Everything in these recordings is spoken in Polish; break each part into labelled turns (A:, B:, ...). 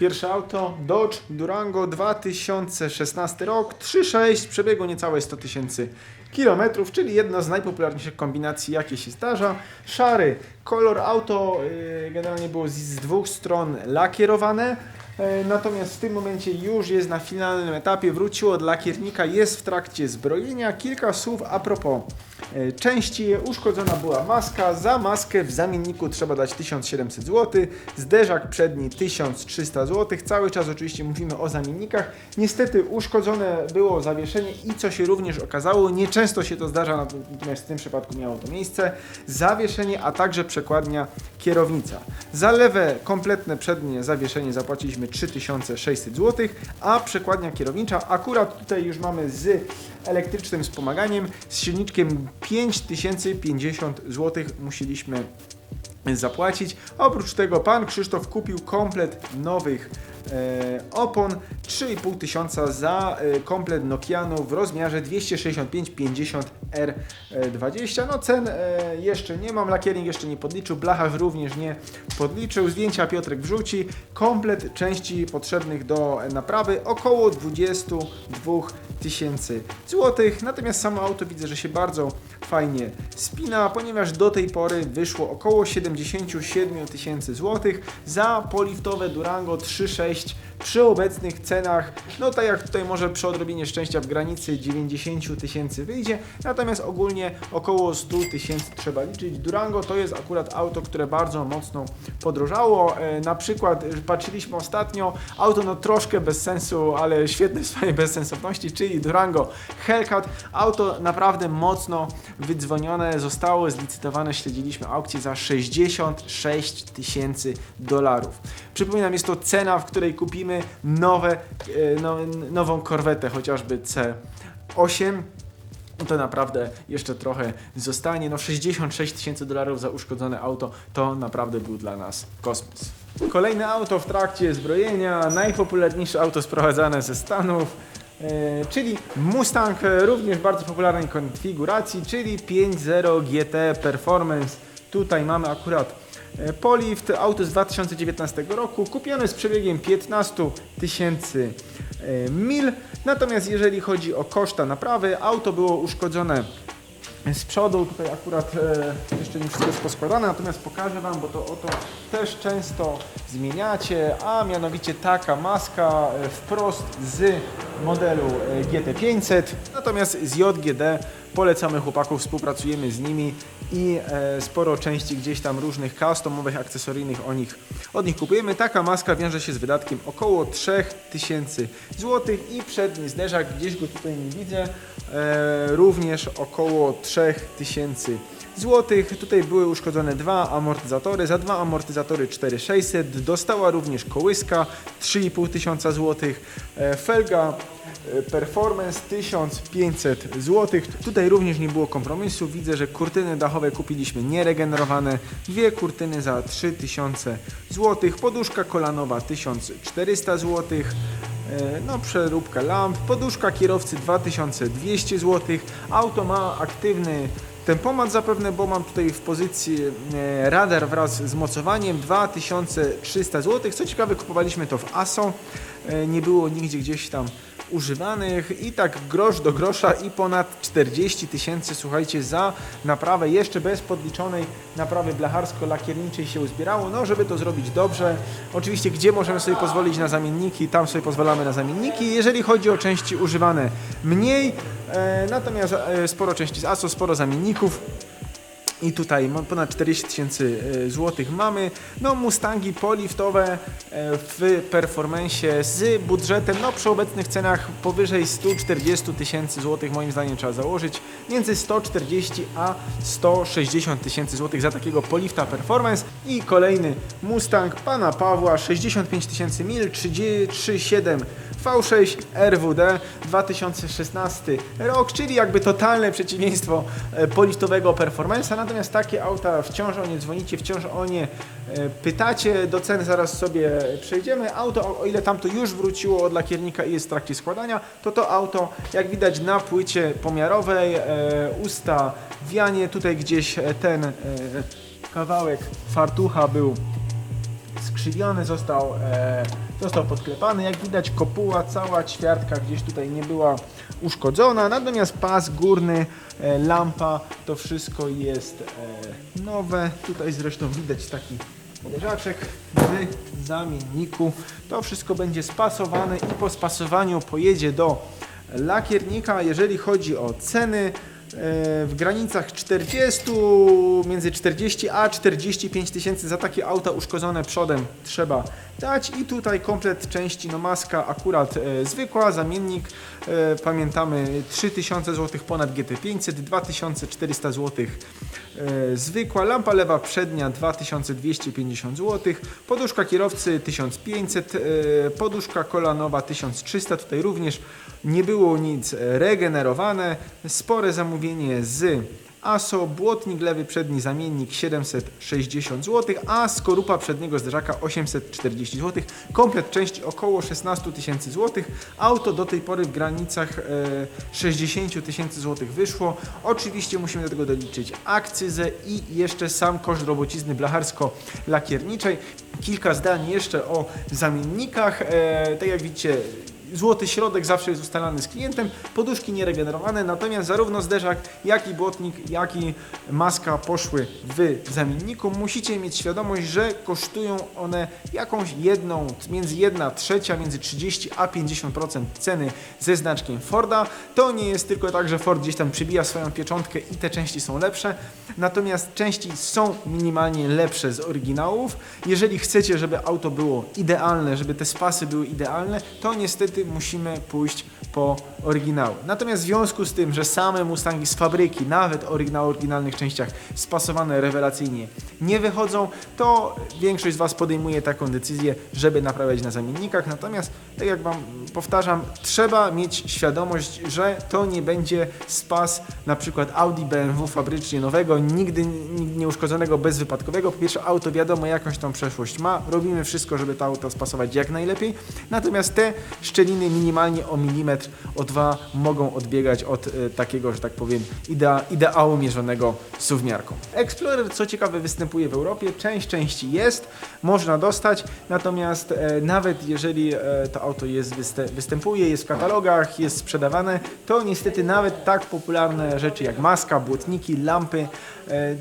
A: Pierwsze auto Dodge Durango 2016 rok, 3.6, przebiegu niecałe 100 tysięcy kilometrów, czyli jedna z najpopularniejszych kombinacji jakie się zdarza. Szary kolor auto yy, generalnie było z, z dwóch stron lakierowane. E, Natomiast w tym momencie już jest na finalnym etapie, wróciło od lakiernika, jest w trakcie zbrojenia. Kilka słów a propos e, części. Uszkodzona była maska, za maskę w zamienniku trzeba dać 1700 zł, zderzak przedni 1300 zł. Cały czas oczywiście mówimy o zamiennikach. Niestety uszkodzone było zawieszenie i co się również okazało, nieczęsto się to zdarza, natomiast w tym przypadku miało to miejsce, zawieszenie, a także przekładnia kierownica. Za lewe kompletne przednie zawieszenie zapłaciliśmy 3600 zł, a przekładnia kierownicza akurat tutaj już mamy z elektrycznym wspomaganiem, z silniczkiem 5050 zł musieliśmy zapłacić. Oprócz tego pan Krzysztof kupił komplet nowych e, opon 3,5 tysiąca za e, komplet Nokianu w rozmiarze 265-50 R20. No cen e, jeszcze nie mam, lakiernik jeszcze nie podliczył, blachach również nie podliczył. Zdjęcia Piotrek wrzuci. Komplet części potrzebnych do naprawy około 22 tysięcy złotych. Natomiast samo auto widzę, że się bardzo fajnie spina, ponieważ do tej pory wyszło około 77 tysięcy złotych za poliftowe Durango 3.6 przy obecnych cenach, no tak jak tutaj może przy odrobinie szczęścia w granicy 90 tysięcy wyjdzie, natomiast ogólnie około 100 tysięcy trzeba liczyć. Durango to jest akurat auto, które bardzo mocno podrożało. E, na przykład patrzyliśmy ostatnio, auto no troszkę bez sensu, ale świetne w swojej bezsensowności, czyli Durango Hellcat. Auto naprawdę mocno wydzwonione, zostało zlicytowane, śledziliśmy aukcję za 66 tysięcy dolarów. Przypominam, jest to cena, w której kupimy nowe, e, no, nową korwetę, chociażby C8. No to naprawdę jeszcze trochę zostanie. No 66 tysięcy dolarów za uszkodzone auto to naprawdę był dla nas kosmos. Kolejne auto w trakcie zbrojenia, najpopularniejsze auto sprowadzane ze Stanów. e, Czyli Mustang, e, również bardzo popularnej konfiguracji, czyli 5.0 GT Performance. Tutaj mamy akurat Polift, auto z 2019 roku, kupione z przebiegiem 15 tysięcy e, mil. Natomiast jeżeli chodzi o koszta naprawy, auto było uszkodzone z przodu. Tutaj akurat e, jeszcze nie wszystko jest poskładane, natomiast pokażę Wam, bo to oto też często zmieniacie, a mianowicie taka maska e, wprost z modelu e, GT500, natomiast z JGD polecamy chłopaków, współpracujemy z nimi i e, sporo części gdzieś tam różnych customowych, akcesoryjnych o nich, od nich kupujemy. Taka maska wiąże się z wydatkiem około 3000 zł i przedni zderzak, gdzieś go tutaj nie widzę, również około 3000 złotych. Tutaj były uszkodzone dwa amortyzatory, za dwa amortyzatory 4600, dostała również kołyska 3500 tysiąca złotych, e, felga e, Performance 1500 zł. Tutaj również nie było kompromisu. Widzę, że kurtyny dachowe kupiliśmy nieregenerowane. Dwie kurtyny za 3000 zł. Poduszka kolanowa 1400 zł. E, No, przeróbka lamp. Poduszka kierowcy 2200 zł. Auto ma aktywny tempomat zapewne, bo mam tutaj w pozycji e, radar wraz z mocowaniem 2300 zł. Co ciekawe, kupowaliśmy to w ASO. E, Nie było nigdzie gdzieś tam używanych i tak grosz do grosza i ponad 40 tysięcy, słuchajcie, za naprawę jeszcze bez podliczonej naprawy blacharsko-lakierniczej się uzbierało, no żeby to zrobić dobrze. Oczywiście, gdzie możemy sobie pozwolić na zamienniki, tam sobie pozwalamy na zamienniki. Jeżeli chodzi o części używane mniej, e, natomiast e, sporo części z ASO, sporo zamienników. I tutaj ponad 40 tysięcy e, złotych mamy. No Mustangi poliftowe e, w performance z budżetem, no przy obecnych cenach powyżej 140 tysięcy złotych moim zdaniem trzeba założyć. Między 140 a 160 tysięcy złotych za takiego polifta performance. I kolejny Mustang pana Pawła, 65 tysięcy mil, 3,7 V6 RWD 2016 rok, czyli jakby totalne przeciwieństwo e, poliftowego performance'a, natomiast takie auta wciąż o nie dzwonicie, wciąż o nie e, pytacie, do ceny zaraz sobie przejdziemy. Auto, o- ile tamto już wróciło od lakiernika i jest w trakcie składania, to to auto, jak widać na płycie pomiarowej, e, ustawianie, tutaj gdzieś ten kawałek fartucha był skrzywiony, został, e, został podklepany. Jak widać kopuła, cała ćwiartka gdzieś tutaj nie była uszkodzona, natomiast pas górny, e, lampa, to wszystko jest e, nowe. Tutaj zresztą widać taki leżaczek w zamienniku. To wszystko będzie spasowane i po spasowaniu pojedzie do lakiernika. Jeżeli chodzi o ceny, w granicach 40, między 40 a 45 tysięcy za takie auta uszkodzone przodem trzeba dać. I tutaj komplet części, no maska akurat e, zwykła, zamiennik, e, pamiętamy 3000 zł ponad GT500, 2400 zł e, zwykła, lampa lewa przednia 2250 zł, poduszka kierowcy 1500, e, poduszka kolanowa 1300, tutaj również nie było nic e, regenerowane, spore zamówienie z ASO, błotnik lewy przedni zamiennik 760 zł, a skorupa przedniego zderzaka 840 zł. Komplet części około 16 tysięcy złotych. Auto do tej pory w granicach e, 60 tysięcy złotych wyszło. Oczywiście musimy do tego doliczyć akcyzę i jeszcze sam koszt robocizny blacharsko-lakierniczej. Kilka zdań jeszcze o zamiennikach. E, tak jak widzicie, Złoty środek zawsze jest ustalany z klientem, poduszki nieregenerowane, natomiast zarówno zderzak, jak i błotnik, jak i maska poszły w zamienniku. Musicie mieć świadomość, że kosztują one jakąś jedną, między 1 trzecia, między 30 a 50% ceny ze znaczkiem Forda. To nie jest tylko tak, że Ford gdzieś tam przybija swoją pieczątkę i te części są lepsze, natomiast części są minimalnie lepsze z oryginałów. Jeżeli chcecie, żeby auto było idealne, żeby te spasy były idealne, to niestety musimy pójść po oryginały. Natomiast w związku z tym, że same Mustangi z fabryki, nawet o oryginalnych częściach spasowane rewelacyjnie nie wychodzą, to większość z Was podejmuje taką decyzję, żeby naprawiać na zamiennikach. Natomiast, tak jak Wam powtarzam, trzeba mieć świadomość, że to nie będzie spas na przykład Audi, BMW fabrycznie nowego, nigdy, nigdy nie uszkodzonego, bezwypadkowego. Po pierwsze, auto wiadomo jakąś tą przeszłość ma, robimy wszystko, żeby to auto spasować jak najlepiej. Natomiast te szczeliny minimalnie o milimetr, o dwa mogą odbiegać od e, takiego, że tak powiem, idea, ideału mierzonego suwmiarką. Explorer, co ciekawe, występuje w Europie, część części jest, można dostać, natomiast e, nawet jeżeli e, to auto jest, wystę, występuje, jest w katalogach, jest sprzedawane, to niestety nawet tak popularne rzeczy jak maska, błotniki, lampy e,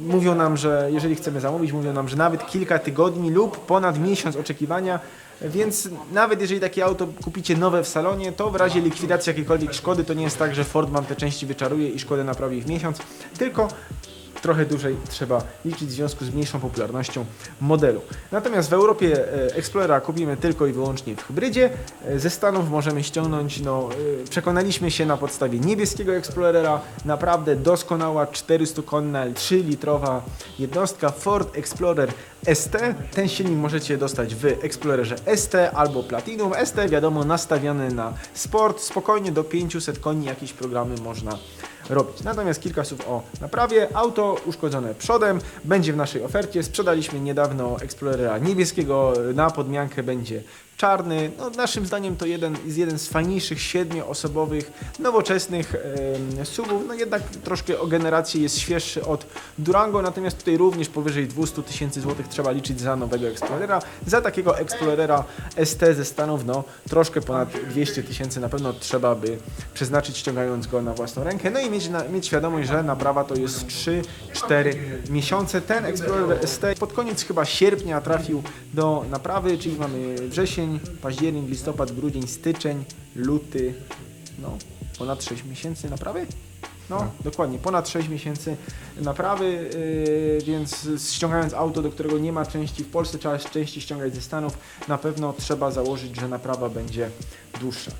A: mówią nam, że jeżeli chcemy zamówić, mówią nam, że nawet kilka tygodni lub ponad miesiąc oczekiwania więc nawet jeżeli takie auto kupicie nowe w salonie, to w razie likwidacji jakiejkolwiek szkody, to nie jest tak, że Ford Wam te części wyczaruje i szkodę naprawi w miesiąc, tylko trochę dłużej trzeba liczyć w związku z mniejszą popularnością modelu. Natomiast w Europie e, Explorera kupimy tylko i wyłącznie w hybrydzie. E, Ze Stanów możemy ściągnąć, no e, przekonaliśmy się na podstawie niebieskiego Explorera, naprawdę doskonała 400-konna 3-litrowa jednostka Ford Explorer ST. Ten silnik możecie dostać w Explorerze ST albo Platinum. ST wiadomo nastawiony na sport, spokojnie do 500 koni jakieś programy można robić. Natomiast kilka słów o naprawie. Auto uszkodzone przodem będzie w naszej ofercie. Sprzedaliśmy niedawno Explorera niebieskiego, na podmiankę będzie czarny. No, naszym zdaniem to jeden, jest jeden z fajniejszych siedmioosobowych, nowoczesnych e, SUVów. No jednak troszkę o generację jest świeższy od Durango, natomiast tutaj również powyżej 200 tysięcy złotych trzeba liczyć za nowego Explorera. Za takiego Explorera ST ze Stanów, no troszkę ponad 200 tysięcy na pewno trzeba by przeznaczyć ściągając go na własną rękę. No i mieć, na, mieć świadomość, że naprawa to jest 3-4 miesiące. Ten Explorer ST pod koniec chyba sierpnia trafił do naprawy, czyli mamy wrzesień, październik, listopad, grudzień, styczeń, luty, no ponad 6 miesięcy naprawy? No, dokładnie, ponad 6 miesięcy naprawy, yy, więc ściągając auto, do którego nie ma części w Polsce, trzeba części ściągać ze Stanów, na pewno trzeba założyć, że naprawa będzie dłuższa.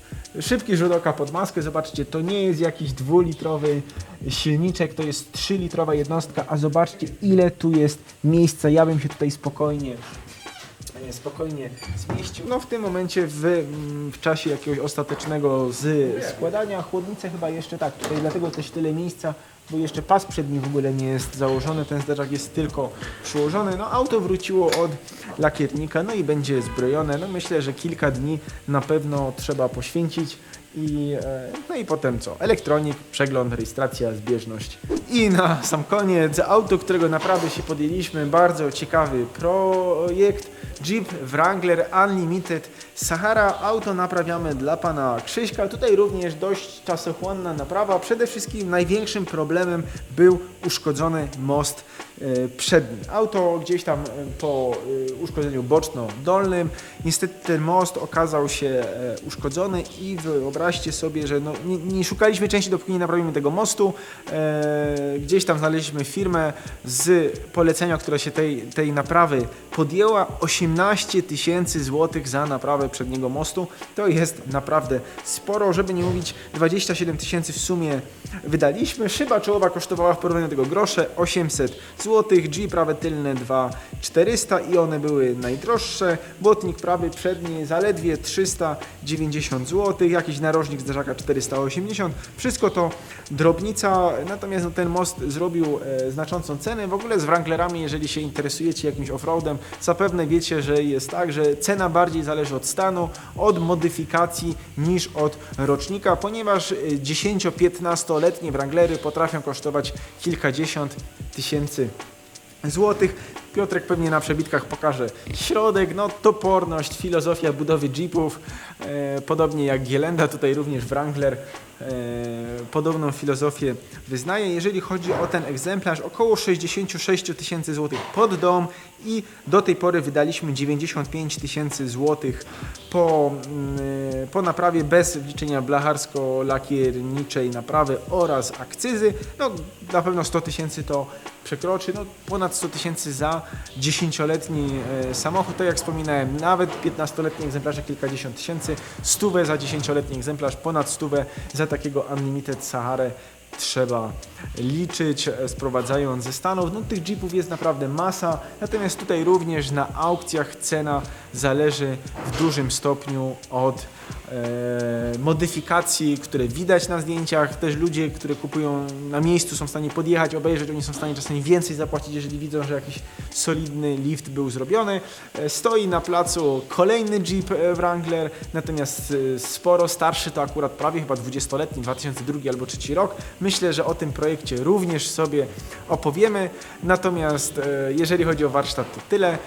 A: Szybki rzut oka pod maskę, zobaczcie, to nie jest jakiś dwulitrowy silniczek, to jest 3-litrowa jednostka, a zobaczcie ile tu jest miejsca, ja bym się tutaj spokojnie spokojnie zmieścił. No w tym momencie w, mm, w czasie jakiegoś ostatecznego z składania chłodnicę chyba jeszcze tak, tutaj dlatego też tyle miejsca, bo jeszcze pas przedni w ogóle nie jest założony, ten zderzak jest tylko przyłożony. No auto wróciło od lakiernika, no i będzie zbrojone. No myślę, że kilka dni na pewno trzeba poświęcić I, e, no i potem co? Elektronik, przegląd, rejestracja, zbieżność. I na sam koniec auto, którego naprawdę się podjęliśmy, bardzo ciekawy projekt. Jeep Wrangler Unlimited Sahara. Auto naprawiamy dla pana Krzyśka. Tutaj również dość czasochłonna naprawa. Przede wszystkim największym problemem był uszkodzony most przedni. Auto gdzieś tam e, po e, uszkodzeniu boczno-dolnym. Niestety ten most okazał się e, uszkodzony i wyobraźcie sobie, że no, nie, nie szukaliśmy części, dopóki nie naprawimy tego mostu. E, gdzieś tam znaleźliśmy firmę z polecenia, która się tej, tej naprawy podjęła. 18 tysięcy złotych za naprawę przedniego mostu. To jest naprawdę sporo, żeby nie mówić 27 tysięcy w sumie wydaliśmy. Szyba czołowa kosztowała w porównaniu do tego grosze 800 zł, G prawe tylne 2400 i one były najdroższe. Błotnik prawy przedni zaledwie 390 zł, jakiś narożnik zderzaka 480. Wszystko to drobnica, natomiast no, ten most zrobił e, znaczącą cenę. W ogóle z Wranglerami, jeżeli się interesujecie jakimś offroadem, zapewne wiecie, że jest tak, że cena bardziej zależy od stanu, od modyfikacji niż od rocznika, ponieważ e, 10-15-letnie Wranglery potrafią kosztować kilkadziesiąt tysięcy złotych. Piotrek pewnie na przebitkach pokaże środek, no toporność, filozofia budowy jeepów, e, podobnie jak Gielenda, tutaj również Wrangler e, podobną filozofię wyznaje. Jeżeli chodzi o ten egzemplarz, około 66 tysięcy złotych pod dom i do tej pory wydaliśmy 95 tysięcy złotych po, mm, po naprawie bez wliczenia blacharsko-lakierniczej naprawy oraz akcyzy. No na pewno 100 tysięcy to przekroczy, no ponad 100 tysięcy za 10-letni e, samochód, tak jak wspominałem, nawet 15-letni egzemplarze kilkadziesiąt tysięcy, stówę za 10-letni egzemplarz, ponad stówę za takiego Unlimited Saharę trzeba liczyć, e, sprowadzając ze Stanów. No, tych jeepów jest naprawdę masa, natomiast tutaj również na aukcjach cena zależy w dużym stopniu od modyfikacji, które widać na zdjęciach. Też ludzie, które kupują na miejscu są w stanie podjechać, obejrzeć, oni są w stanie czasami więcej zapłacić, jeżeli widzą, że jakiś solidny lift był zrobiony. E, stoi na placu kolejny Jeep e, Wrangler, natomiast e, sporo starszy, to akurat prawie chyba 20-letni, 2002 albo 2003 rok. Myślę, że o tym projekcie również sobie opowiemy. Natomiast e, jeżeli chodzi o warsztat, to tyle.